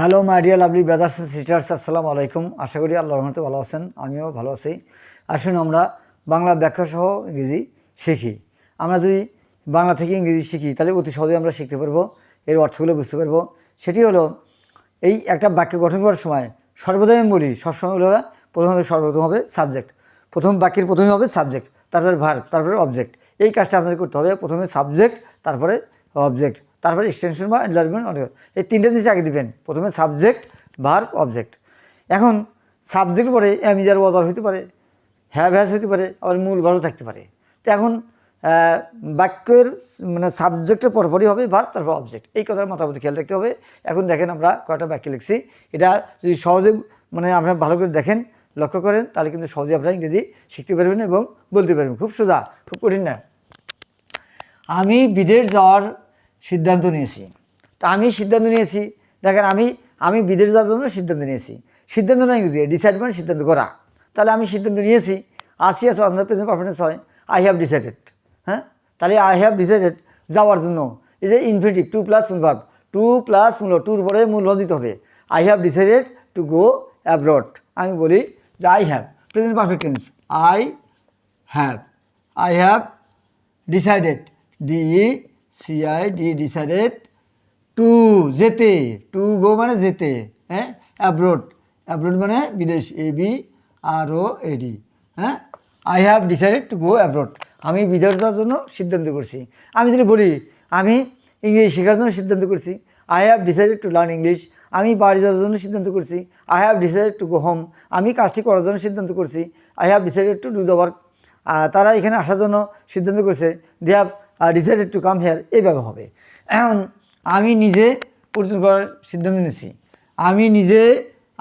Hello my dear lovely brothers and sisters আসসালামু আলাইকুম আশা করি আল্লাহর রহমতে ভালো আছেন, আমিও ভালো আছি। আসুন আমরা বাংলা ব্যাখ্যা সহ ইংরেজি শিখি। আমরা যদি বাংলা থেকে ইংরেজি শিখি, তাহলে অতি সহজে আমরা শিখতে পারব, এর অর্থগুলো বুঝতে পারব। সেটি হলো, এই একটা বাক্য গঠন করার সময় সর্বদাই আমি বলি, সবসময় হলো প্রথম সর্বপ্রথম হবে সাবজেক্ট প্রথম বাক্যের প্রথমে হবে সাবজেক্ট তারপরে ভার্ব তারপরে অবজেক্ট এই কাজটা আপনাদের করতে হবে, প্রথমে সাবজেক্ট তারপরে অবজেক্ট তারপরে এক্সটেনশন বা এনলার্জমেন্ট অনেক এই তিনটে জিনিস আগে দিবেন। প্রথমে সাবজেক্ট ভার্ব অবজেক্ট এখন সাবজেক্ট পরে অ্যামিজার ওয়াদার হতে পারে হ্যাভ হ্যাজ হতে পারে, আবার মূল ভালো থাকতে পারে। তো এখন বাক্যের মানে সাবজেক্টের পরপরই হবে ভার্ব তারপর অবজেক্ট এই কথার মোটামুটি খেয়াল রাখতে হবে। এখন দেখেন আমরা কয়েকটা বাক্য লিখছি। এটা যদি সহজে মানে আপনারা ভালো করে দেখেন, লক্ষ্য করেন, তাহলে কিন্তু সহজে আপনারা ইংরেজি শিখতে পারবেন এবং বলতে পারবেন। খুব সোজা, খুব কঠিন না। আমি বিদেশ যাওয়ার সিদ্ধান্ত নিয়েছি। তা আমি সিদ্ধান্ত নিয়েছি। দেখেন আমি আমি বিদেশ যাওয়ার জন্য সিদ্ধান্ত নিয়েছি। সিদ্ধান্ত না ইংরেজি ডিসাইড মানে সিদ্ধান্ত করা। তাহলে আমি সিদ্ধান্ত নিয়েছি। আসি আসো আপনার প্রেজেন্ট পারফরমেন্স হয় আই হ্যাভ ডিসাইডেড হ্যাঁ? তাহলে আই হ্যাভ ডিসাইডেড যাওয়ার জন্য। এই যে ইনফিনিটিভ টু প্লাস মূল ভার্ব টু প্লাস মূল টুর পরে মূল দিতে হবে। I have decided to go abroad আমি বলি যে I have present perfect tense I have I have decided D C I D decided to যেতে টু গো মানে যেতে হ্যাঁ? অ্যাব্রোড অ্যাব্রোড মানে বিদেশ এ বি আর ও এডি হ্যাঁ? I have decided to go abroad আমি বিদেশ যাওয়ার জন্য সিদ্ধান্ত করছি। আমি যদি বলি, আমি ইংলিশ শেখার জন্য সিদ্ধান্ত করছি। I have decided to learn English আমি বাড়ি যাওয়ার জন্য সিদ্ধান্ত করছি। I have decided to go home আমি কাজটি করার জন্য সিদ্ধান্ত করছি। I have decided to do the work তারা এখানে আসার জন্য সিদ্ধান্ত করছে। They have decided to come here এইভাবে হবে। এখন আমি নিজে পরিবর্তন করার সিদ্ধান্ত নিয়েছি। আমি নিজে,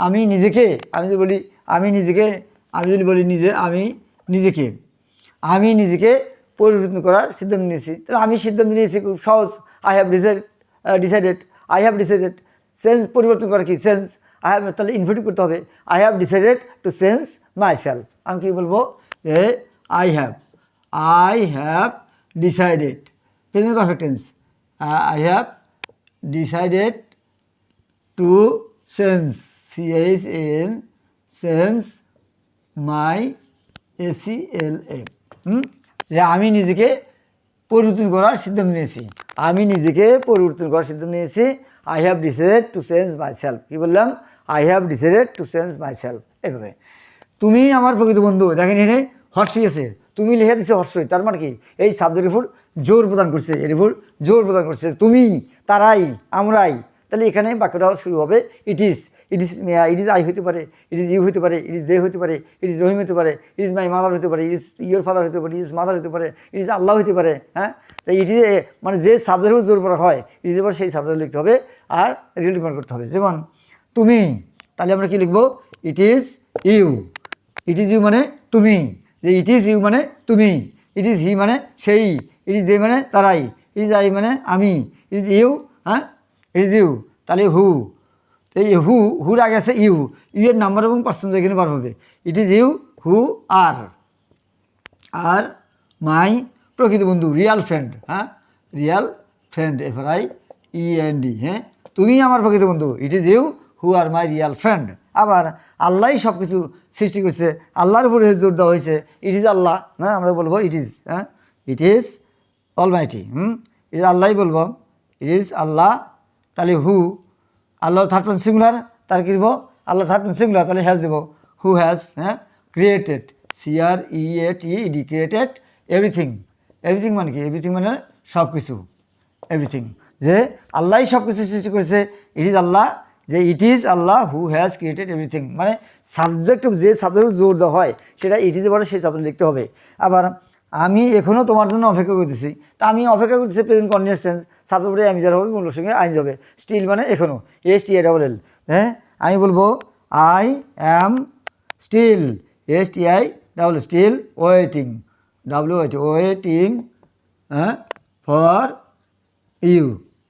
আমি নিজেকে, আমি যদি বলি, আমি নিজেকে, আমি যদি বলি নিজে, আমি নিজেকে আমি নিজেকে পরিবর্তন করার সিদ্ধান্ত নিয়েছি। তাহলে আমি সিদ্ধান্ত নিয়েছি খুব সহজ। I have decide decided I have decided sense পরিবর্তন করা কি? সেন্স আই হ্যাভ তাহলে ইনফিনিটিভ করতে হবে। I have decided to sense myself আমি কি বলব? যে I have I have decided present perfect tense I have decided to sense C H N sense my S E L A যে আমি নিজেকে পরিবর্তন করার সিদ্ধান্ত নিয়েছি। আমি নিজেকে পরিবর্তন করার সিদ্ধান্ত নিয়েছি। I have decided to change myself কী বললাম? I have decided to change myself এভাবে। তুমি আমার প্রকৃত বন্ধু। দেখেন এনে হর্ষই আছে? তুমি লিখে দিছে হর্ষই তার মানে কি এই সাবজেক্টের উপর জোর প্রদান করছে এর উপর জোর প্রদান করছে তুমি তারাই আমরাই তাহলে এখানে বাক্যটা শুরু হবে it is it is it is I হতে পারে ইট ইজ ইউ হতে পারে ইট ইজ দে হতে পারে ইট ইজ রহিম হতে পারে ইট ইজ মাই মাদার হতে পারে ইট ইজ ইয়োর ফাদার হতে পারে ইট ইজ মাদার হতে পারে ইট ইজ আল্লাহ হতে পারে হ্যাঁ তাই ইট ইজ মানে যে সাবজেক্টের উপর জোর করা হয় ইট ইজ সেই সাবজেক্ট লিখতে হবে আর রিলেটিভ করতে হবে যেমন তুমি তাহলে আমরা কি লিখব it is you it is you মানে তুমি যে ইট ইজ ইউ মানে তুমি ইট ইজ হি মানে সেই ইট ইজ দে মানে তারাই ইট ইজ আই মানে আমি ইট ইজ ইউ হ্যাঁ? ইট ইজ ইউ তাহলে হু এই হু হুর আগে আছে ইউ ইউ এর নাম্বার এবং পার্সেন্ট এখানে বার হবে। It is you who R R my প্রকৃত বন্ধু রিয়াল ফ্রেন্ড হ্যাঁ? Real friend F I E N D হ্যাঁ? তুমি আমার প্রকৃত বন্ধু it is you who are my real friend আবার আল্লাহই সব কিছু সৃষ্টি করছে। আল্লাহর উপরে জোর দেওয়া হয়েছে। ইট ইজ আল্লাহ হ্যাঁ আমরা বলব ইট ইজ হ্যাঁ? It is almighty hmm? It is আল্লাহই বলব। ইট ইজ আল্লাহ, তাহলে who Allah third person singular তার কি দেবো? আল্লাহ থার্ড পার্সন সিঙ্গুলার তাহলে হ্যাজ দেবো। হু হ্যাজ হ্যাঁ? Created C R E A T D created everything everything মানে কি? এভরিথিং মানে সব কিছু এভরিথিং যে আল্লাহই সব কিছু সৃষ্টি করেছে ইট ইজ আল্লাহ। যে it is Allah who has created everything মানে সাবজেক্ট যে সাবজেক্ট জোর দেওয়া হয়, সেটা ইট ইজ বলে সেই সাবজেক্ট লিখতে হবে। আবার আমি এখনও তোমার জন্য অপেক্ষা করতেছি। তা আমি অপেক্ষা করতেছি প্রেজেন্ট কন্টিনিউস টেন্স সাবজেক্টে আমি যারা হবে মূল্যর সঙ্গে আইন যাবে। স্টিল মানে এখনও এস টি ডাবল এল হ্যাঁ? আমি বলব I am still S T I double still waiting W waiting waiting হ্যাঁ? ফর ইউ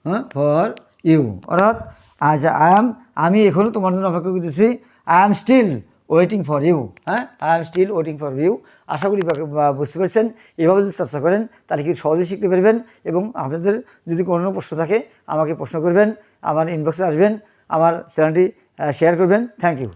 হ্যাঁ? ফর ইউ অর্থাৎ আচ্ছা আই এম আমি এখনও তোমার জন্য অপেক্ষা করতেছি। I am still waiting for you হ্যাঁ? I am still waiting for you আশা করি বুঝতে পারছেন? এভাবে যদি চর্চা করেন, তাহলে কি সহজেই শিখতে পারবেন এবং আপনাদের যদি কোনো প্রশ্ন থাকে, আমাকে প্রশ্ন করবেন, আমার ইনবক্সে আসবেন, আমার চ্যানেলটি শেয়ার করবেন। Thank you